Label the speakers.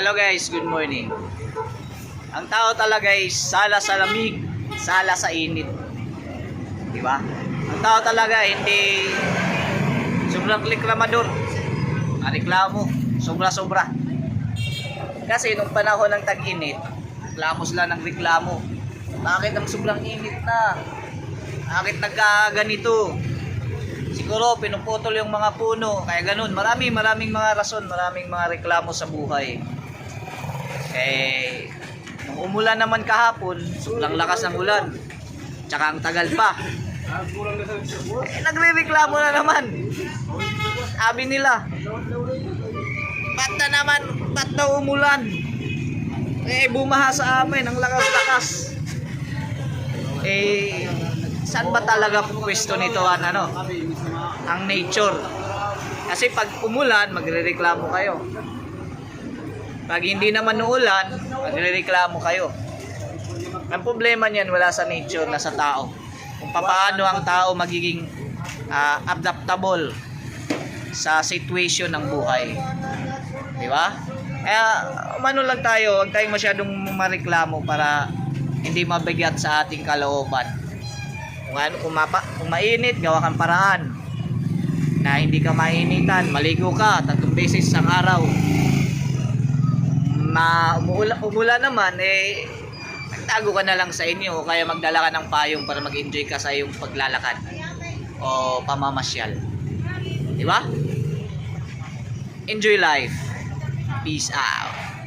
Speaker 1: Hello guys, good morning. Ang tao talaga ay sala sa lamig, sala sa init. Di ba? Ang tao talaga hindi sobrang reklamador. Ang reklamo, sobra-sobra. Kasi nung panahon ng tag-init, reklamo sila ng reklamo. Bakit ang sobrang init na? Bakit nagkaganito? Siguro pinuputol yung mga puno, kaya ganun. Marami, maraming mga rason, maraming mga reklamo sa buhay. Eh, nung umulan naman kahapon, sobrang lakas ng ulan. Tsaka ang tagal pa. Eh, nagre-reklamo na naman. Sabi nila, ba't na naman, ba't umulan? Eh, bumaha sa amin, ang lakas-lakas. Eh, saan ba talaga pwesto nito ang ano? Ang nature. Kasi pag umulan, magrereklamo kayo. Pag hindi naman uulan, magrereklamo kayo. Ang problema niyan wala sa nature, nasa tao. Kung paano ang tao magiging ah, adaptable sa situation ng buhay. Di ba? Kaya umano lang tayo, huwag tayong masyadong mareklamo para hindi mabigat sa ating kalooban. Kung, ano, kung, mapa, kung mainit, gawa kang paraan na hindi ka mainitan, maligo ka tatlong beses sa araw. Ma umula, umula naman eh tago ka na lang sa inyo kaya magdala ka ng payong para mag-enjoy ka sa iyong paglalakad o pamamasyal. Di ba? Enjoy life. Peace out.